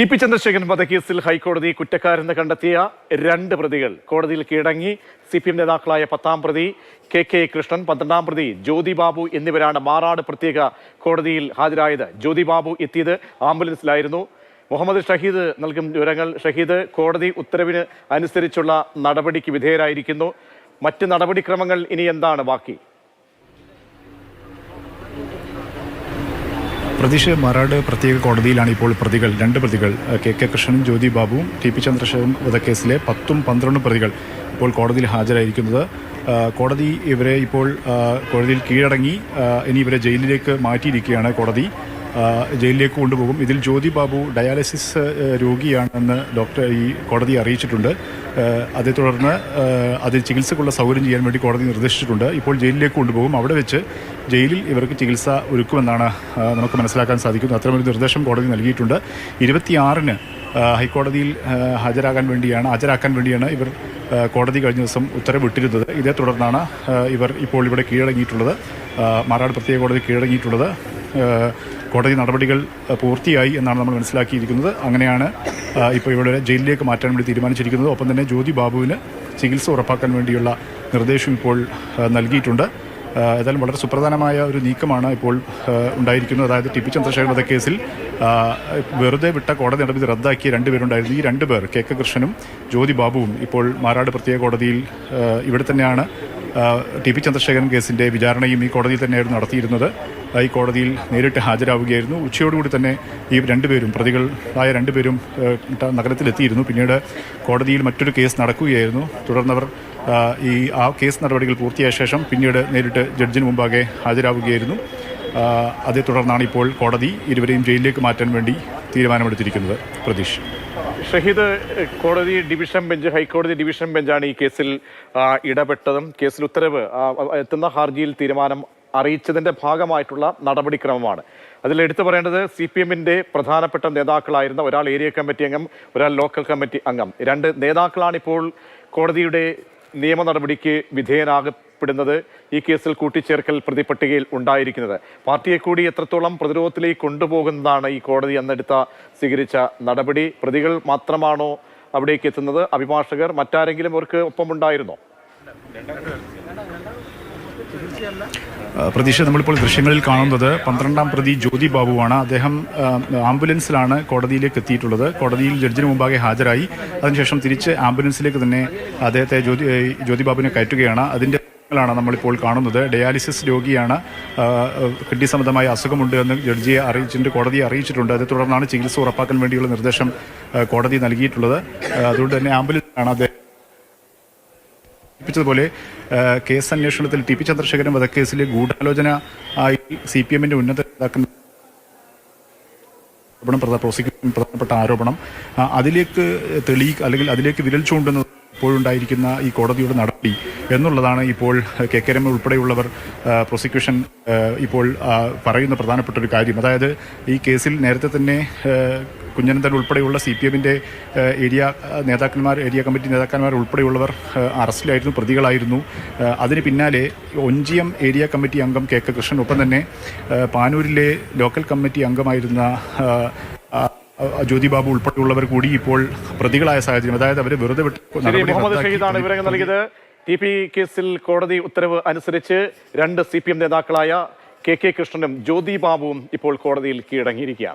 T P Chandrasekharan വധക്കേസിൽ ഹൈക്കോടതി കുറ്റക്കാരെന്ന് കണ്ടെത്തിയ രണ്ട് പ്രതികൾ. കോടതിയിൽ കീഴടങ്ങി സി പി എം നേതാക്കളായ പത്താം പ്രതി കെ കെ കൃഷ്ണൻ പന്ത്രണ്ടാം പ്രതി ജ്യോതി ബാബു എന്നിവരാണ് മാറാട് പ്രത്യേക കോടതിയിൽ ഹാജരായത്. ജ്യോതി ബാബു എത്തിയത് ആംബുലൻസിലായിരുന്നു. മുഹമ്മദ് ഷഹീദ് നൽകും വിവരങ്ങൾ. ഷഹീദ് കോടതി ഉത്തരവിന് അനുസരിച്ചുള്ള നടപടിക്ക് വിധേയരായിരിക്കുന്നു. മറ്റ് നടപടിക്രമങ്ങൾ ഇനി എന്താണ് ബാക്കി? പ്രതീക്ഷ മറാട് പ്രത്യേക കോടതിയിലാണ് ഇപ്പോൾ പ്രതികൾ രണ്ട് പ്രതികൾ. കെ കെ കൃഷ്ണനും ജ്യോതി ബാബുവും ടി പി ചന്ദ്രശേഖരൻ വധക്കേസിലെ പത്തും പന്ത്രണ്ടും പ്രതികൾ ഇപ്പോൾ കോടതിയിൽ ഹാജരായിരിക്കുന്നത്. കോടതി ഇവരെ ഇപ്പോൾ കോടതിയിൽ കീഴടങ്ങി ഇനി ഇവരെ ജയിലിലേക്ക് മാറ്റിയിരിക്കുകയാണ് കോടതി. ജയിലിലേക്ക് കൊണ്ടുപോകും. ഇതിൽ ജ്യോതി ബാബു ഡയാലിസിസ് രോഗിയാണെന്ന് ഡോക്ടർ ഈ കോടതി അറിയിച്ചിട്ടുണ്ട്. അതേ തുടർന്ന് അതിൽ ചികിത്സക്കുള്ള സൗകര്യം ചെയ്യാൻ വേണ്ടി കോടതി നിർദ്ദേശിച്ചിട്ടുണ്ട്. ഇപ്പോൾ ജയിലിലേക്ക് കൊണ്ടുപോകും. അവിടെ വെച്ച് ജയിലിൽ ഇവർക്ക് ചികിത്സ ഒരുക്കുമെന്നാണ് നമുക്ക് മനസ്സിലാക്കാൻ സാധിക്കുന്നത്. അത്തരമൊരു നിർദ്ദേശം കോടതി നൽകിയിട്ടുണ്ട്. ഇരുപത്തിയാറിന് ഹൈക്കോടതിയിൽ ഹാജരാകാൻ വേണ്ടിയാണ് ഹാജരാക്കാൻ വേണ്ടിയാണ് ഇവർ കോടതി കഴിഞ്ഞ ദിവസം ഉത്തരവിട്ടിരുന്നത്. ഇതേ തുടർന്നാണ് ഇവർ ഇപ്പോൾ ഇവിടെ കീഴടങ്ങിയിട്ടുള്ളത്. മാറാട് പ്രത്യേക കോടതി കീഴടങ്ങിയിട്ടുള്ളത്. കോടതി നടപടികൾ പൂർത്തിയായി എന്നാണ് നമ്മൾ മനസ്സിലാക്കിയിരിക്കുന്നത്. അങ്ങനെയാണ് ഇപ്പോൾ ഇവിടെ ജയിലിലേക്ക് മാറ്റാൻ വേണ്ടി തീരുമാനിച്ചിരിക്കുന്നത്. ഒപ്പം തന്നെ ജ്യോതി ബാബുവിന് ചികിത്സ ഉറപ്പാക്കാൻ വേണ്ടിയുള്ള നിർദ്ദേശം ഇപ്പോൾ നൽകിയിട്ടുണ്ട്. ഏതായാലും വളരെ സുപ്രധാനമായ ഒരു നീക്കമാണ് ഇപ്പോൾ ഉണ്ടായിരിക്കുന്നത്. അതായത് ടി പി ചന്ദ്രശേഖരൻ വധക്കേസിൽ വെറുതെ വിട്ട കോടതി നടപടി റദ്ദാക്കിയ രണ്ടുപേരുണ്ടായിരുന്നു. ഈ രണ്ടുപേർ കെ കെ കൃഷ്ണനും ജ്യോതി ബാബുവും ഇപ്പോൾ മാറാട് പ്രത്യേക കോടതിയിൽ ഇവിടെ തന്നെയാണ്. ടി പി ചന്ദ്രശേഖരൻ കേസിന്റെ വിചാരണയും ഈ കോടതിയിൽ തന്നെയായിരുന്നു നടത്തിയിരുന്നത്. ഈ കോടതിയിൽ നേരിട്ട് ഹാജരാവുകയായിരുന്നു. ഉച്ചയോടുകൂടി തന്നെ ഈ രണ്ടുപേരും പ്രതികളായ രണ്ടുപേരും നഗരത്തിലെത്തിയിരുന്നു. പിന്നീട് കോടതിയിൽ മറ്റൊരു കേസ് നടക്കുകയായിരുന്നു. തുടർന്നവർ ഈ ആ കേസ് നടപടികൾ പൂർത്തിയായ ശേഷം പിന്നീട് നേരിട്ട് ജഡ്ജിന് മുമ്പാകെ ഹാജരാവുകയായിരുന്നു. അതേ തുടർന്നാണ് ഇപ്പോൾ കോടതി ഇരുവരെയും ജയിലിലേക്ക് മാറ്റാൻ വേണ്ടി തീരുമാനമെടുത്തിരിക്കുന്നത്. പ്രതീഷ്. ഷഹീദ് കോടതി ഡിവിഷൻ ബെഞ്ച് ഹൈക്കോടതി ഡിവിഷൻ ബെഞ്ചാണ് ഈ കേസിൽ ഇടപെട്ടതും. കേസിൽ ഉത്തരവ് എത്തുന്ന ഹർജിയിൽ തീരുമാനം അറിയിച്ചതിന്റെ ഭാഗമായിട്ടുള്ള നടപടിക്രമമാണ്. അതിൽ എടുത്തു പറയേണ്ടത് സി പി എമ്മിന്റെ പ്രധാനപ്പെട്ട നേതാക്കളായിരുന്ന ഒരാൾ ഏരിയ കമ്മിറ്റി അംഗം ഒരാൾ ലോക്കൽ കമ്മിറ്റി അംഗം. രണ്ട് നേതാക്കളാണിപ്പോൾ കോടതിയുടെ നിയമ നടപടിക്ക് വിധേയനാകപ്പെടുന്നത് ഈ കേസിൽ കൂട്ടിച്ചേർക്കൽ പ്രതിപട്ടികയിൽ ഉണ്ടായിരിക്കുന്നത്. പാർട്ടിയെ കൂടി എത്രത്തോളം പ്രതിരോധത്തിലേക്ക് കൊണ്ടുപോകുന്നതാണ് ഈ കോടതി അന്നെടുത്ത സ്വീകരിച്ച നടപടി? പ്രതികൾ മാത്രമാണോ അവിടേക്ക് എത്തുന്നത്? അഭിഭാഷകർ മറ്റാരെങ്കിലും അവർക്ക് ഒപ്പമുണ്ടായിരുന്നോ? പ്രതീക്ഷ നമ്മളിപ്പോൾ ദൃശ്യങ്ങളിൽ കാണുന്നത് പന്ത്രണ്ടാം പ്രതി ജ്യോതി ബാബുവാണ്. അദ്ദേഹം ആംബുലൻസിലാണ് കോടതിയിലേക്ക് എത്തിയിട്ടുള്ളത്. കോടതിയിൽ ജഡ്ജിന് മുമ്പാകെ ഹാജരായി. അതിനുശേഷം തിരിച്ച് ആംബുലൻസിലേക്ക് തന്നെ അദ്ദേഹത്തെ ജ്യോതി ജ്യോതി ബാബുവിനെ കയറ്റുകയാണ്. അതിന്റെ ാണ് നമ്മളിപ്പോൾ കാണുന്നത്. ഡയാലിസിസ് രോഗിയാണ് കിഡ്നി സംബന്ധമായ അസുഖമുണ്ട് എന്ന് ജഡ്ജിയെ അറിയിച്ചിട്ടുണ്ട് കോടതിയെ അറിയിച്ചിട്ടുണ്ട്. അതേ തുടർന്നാണ് ചികിത്സ ഉറപ്പാക്കാൻ വേണ്ടിയുള്ള നിർദ്ദേശം കോടതി നൽകിയിട്ടുള്ളത്. അതുകൊണ്ട് തന്നെ ആംബുലൻസാണ് അദ്ദേഹം കേസ് അന്വേഷണത്തിൽ ടി പി ചന്ദ്രശേഖരൻ വധക്കേസിലെ ഗൂഢാലോചന ആയി സി പി എമ്മിന്റെ ഉന്നത പ്രോസിക്യൂഷൻ പ്രധാനപ്പെട്ട ആരോപണം. അതിലേക്ക് തെളിയിക്കുക അല്ലെങ്കിൽ അതിലേക്ക് വിരൽ ചൂണ്ടുന്നത് ഇപ്പോഴുണ്ടായിരിക്കുന്ന ഈ കോടതിയുടെ നടപടി എന്നുള്ളതാണ് ഇപ്പോൾ കെ കെ രമ ഉൾപ്പെടെയുള്ളവർ പ്രോസിക്യൂഷൻ ഇപ്പോൾ പറയുന്ന പ്രധാനപ്പെട്ട ഒരു കാര്യം. അതായത് ഈ കേസിൽ നേരത്തെ തന്നെ കുഞ്ഞനന്തൻ ഉൾപ്പെടെയുള്ള സി പി എമ്മിന്റെ ഏരിയ നേതാക്കന്മാർ ഏരിയ കമ്മിറ്റി നേതാക്കന്മാർ ഉൾപ്പെടെയുള്ളവർ അറസ്റ്റിലായിരുന്നു പ്രതികളായിരുന്നു. അതിന് പിന്നാലെ ഒഞ്ചിയം ഏരിയ കമ്മിറ്റി അംഗം കെ കെ കൃഷ്ണൻ ഒപ്പം തന്നെ പാനൂരിലെ ലോക്കൽ കമ്മിറ്റി അംഗമായിരുന്ന ആ, ആ, ആ, ജ്യോതി ബാബു ഉൾപ്പെടെയുള്ളവർ കൂടി ഇപ്പോൾ പ്രതികളായ സാഹചര്യം. അതായത് അവരെ വെറുതെ വിട്ട് നൽകിയത്. ടി പി കേസിൽ കോടതി ഉത്തരവ് അനുസരിച്ച് രണ്ട് സി പി എം നേതാക്കളായ കെ കെ കൃഷ്ണനും ജ്യോതി ബാബുവും ഇപ്പോൾ കോടതിയിൽ കീഴടങ്ങിയിരിക്കുകയാണ്.